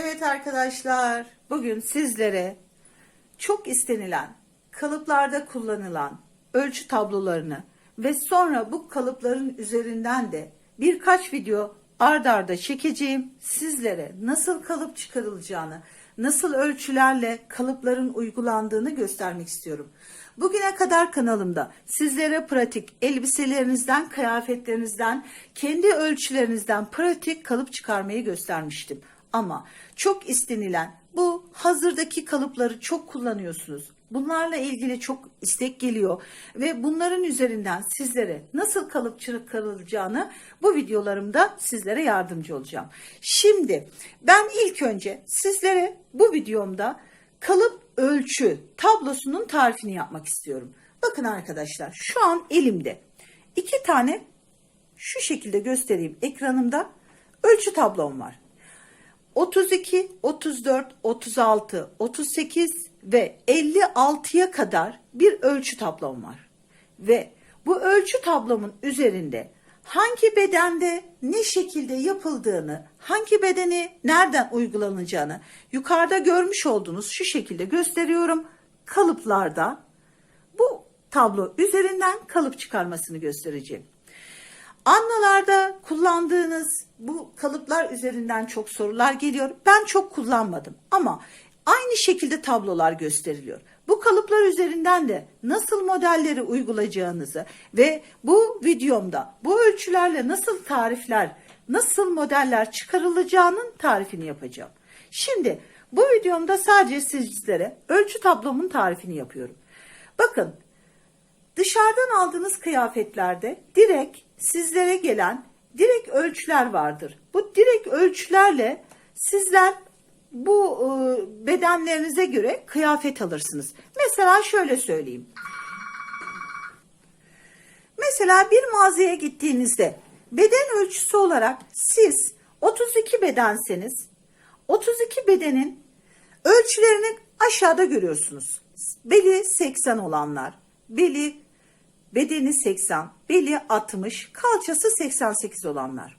Evet arkadaşlar, bugün sizlere çok istenilen, kalıplarda kullanılan ölçü tablolarını ve sonra bu kalıpların üzerinden de birkaç video ard arda çekeceğim. Sizlere nasıl kalıp çıkarılacağını, nasıl ölçülerle kalıpların uygulandığını göstermek istiyorum. Bugüne kadar kanalımda sizlere pratik elbiselerinizden, kıyafetlerinizden, kendi ölçülerinizden pratik kalıp çıkarmayı göstermiştim. Ama çok istenilen bu hazırdaki kalıpları çok kullanıyorsunuz. Bunlarla ilgili çok istek geliyor ve bunların üzerinden sizlere nasıl kalıp çıkarılacağını bu videolarımda sizlere yardımcı olacağım. Şimdi ben ilk önce sizlere bu videomda kalıp ölçü tablosunun tarifini yapmak istiyorum. Bakın arkadaşlar şu an elimde iki tane şu şekilde göstereyim ekranımda ölçü tablom var. 32, 34, 36, 38 ve 56'ya kadar bir ölçü tablom var. Ve bu ölçü tablomun üzerinde hangi bedende ne şekilde yapıldığını, hangi bedeni nereden uygulanacağını yukarıda görmüş olduğunuz şu şekilde gösteriyorum. Kalıplarda bu tablo üzerinden kalıp çıkarmasını göstereceğim. Anlalarda kullandığınız bu kalıplar üzerinden çok sorular geliyor. Ben çok kullanmadım ama aynı şekilde tablolar gösteriliyor. Bu kalıplar üzerinden de nasıl modelleri uygulayacağınızı ve bu videomda bu ölçülerle nasıl tarifler, nasıl modeller çıkarılacağının tarifini yapacağım. Şimdi bu videomda sadece sizlere ölçü tablomun tarifini yapıyorum. Bakın Dışarıdan aldığınız kıyafetlerde direkt sizlere gelen direkt ölçüler vardır. Bu direkt ölçülerle sizler bu e, bedenlerinize göre kıyafet alırsınız. Mesela şöyle söyleyeyim. Mesela bir mağazaya gittiğinizde beden ölçüsü olarak siz 32 bedenseniz 32 bedenin ölçülerini aşağıda görüyorsunuz. Beli 80 olanlar, beli bedeni 80, beli 60, kalçası 88 olanlar.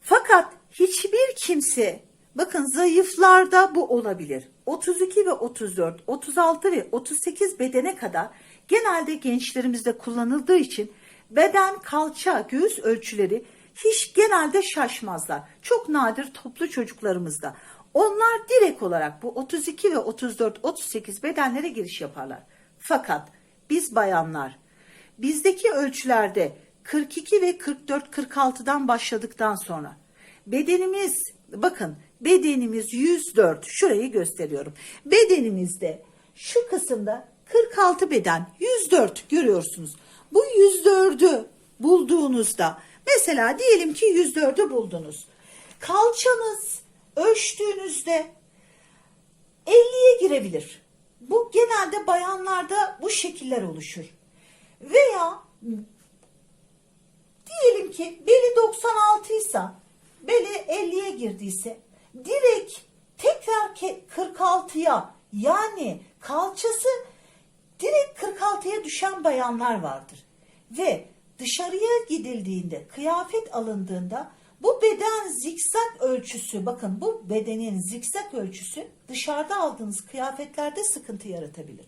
Fakat hiçbir kimse bakın zayıflarda bu olabilir. 32 ve 34, 36 ve 38 bedene kadar genelde gençlerimizde kullanıldığı için beden, kalça, göğüs ölçüleri hiç genelde şaşmazlar. Çok nadir toplu çocuklarımızda. Onlar direkt olarak bu 32 ve 34, 38 bedenlere giriş yaparlar. Fakat biz bayanlar bizdeki ölçülerde 42 ve 44 46'dan başladıktan sonra bedenimiz bakın bedenimiz 104 şurayı gösteriyorum. Bedenimizde şu kısımda 46 beden 104 görüyorsunuz. Bu 104'ü bulduğunuzda mesela diyelim ki 104'ü buldunuz. Kalçanız ölçtüğünüzde 50'ye girebilir. Bu genelde bayanlarda bu şekiller oluşur. Veya diyelim ki beli 96 ise beli 50'ye girdiyse direkt tekrar 46'ya yani kalçası direkt 46'ya düşen bayanlar vardır. Ve dışarıya gidildiğinde, kıyafet alındığında bu beden zikzak ölçüsü, bakın bu bedenin zikzak ölçüsü dışarıda aldığınız kıyafetlerde sıkıntı yaratabilir.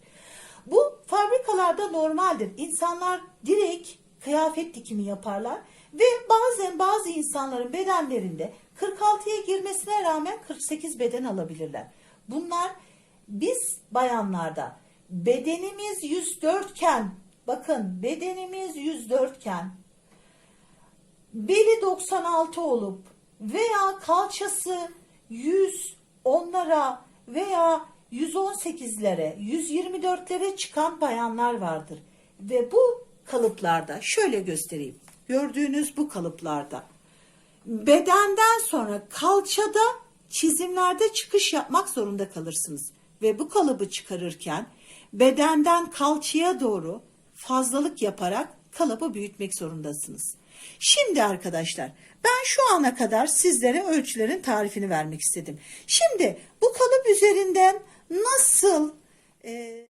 Bu fabrikalarda normaldir. İnsanlar direkt kıyafet dikimi yaparlar ve bazen bazı insanların bedenlerinde 46'ya girmesine rağmen 48 beden alabilirler. Bunlar biz bayanlarda bedenimiz 104 iken bakın bedenimiz 104 iken beli 96 olup veya kalçası 100 onlara veya 118'lere, 124'lere çıkan bayanlar vardır. Ve bu kalıplarda şöyle göstereyim. Gördüğünüz bu kalıplarda bedenden sonra kalçada çizimlerde çıkış yapmak zorunda kalırsınız. Ve bu kalıbı çıkarırken bedenden kalçaya doğru fazlalık yaparak kalıbı büyütmek zorundasınız. Şimdi arkadaşlar ben şu ana kadar sizlere ölçülerin tarifini vermek istedim. Şimdi bu kalıp üzerinden nasıl? E,